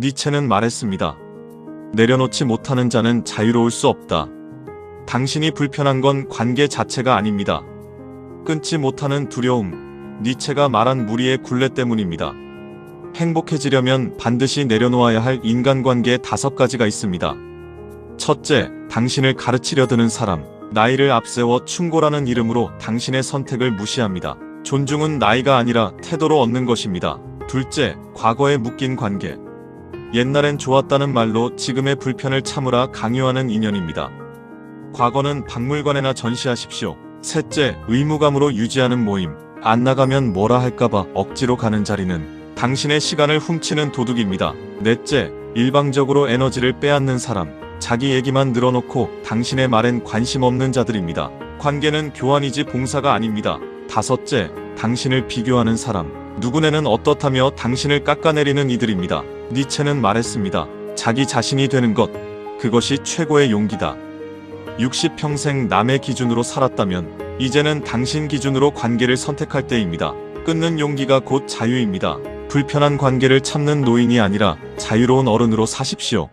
니체는 말했습니다. 내려놓지 못하는 자는 자유로울 수 없다. 당신이 불편한 건 관계 자체가 아닙니다. 끊지 못하는 두려움, 니체가 말한 무리의 굴레 때문입니다. 행복해지려면 반드시 내려놓아야 할 인간관계 다섯 가지가 있습니다. 첫째, 당신을 가르치려 드는 사람. 나이를 앞세워 충고라는 이름으로 당신의 선택을 무시합니다. 존중은 나이가 아니라 태도로 얻는 것입니다. 둘째, 과거에 묶인 관계. 옛날엔 좋았다는 말로 지금의 불편을 참으라 강요하는 인연입니다. 과거는 박물관에나 전시하십시오. 셋째, 의무감으로 유지하는 모임. 안 나가면 뭐라 할까봐 억지로 가는 자리는 당신의 시간을 훔치는 도둑입니다. 넷째, 일방적으로 에너지를 빼앗는 사람. 자기 얘기만 늘어놓고 당신의 말엔 관심 없는 자들입니다. 관계는 교환이지 봉사가 아닙니다. 다섯째, 당신을 비교하는 사람. 누구네는 어떻다며 당신을 깎아내리는 이들입니다. 니체는 말했습니다. 자기 자신이 되는 것. 그것이 최고의 용기다. 60평생 남의 기준으로 살았다면 이제는 당신 기준으로 관계를 선택할 때입니다. 끊는 용기가 곧 자유입니다. 불편한 관계를 참는 노인이 아니라 자유로운 어른으로 사십시오.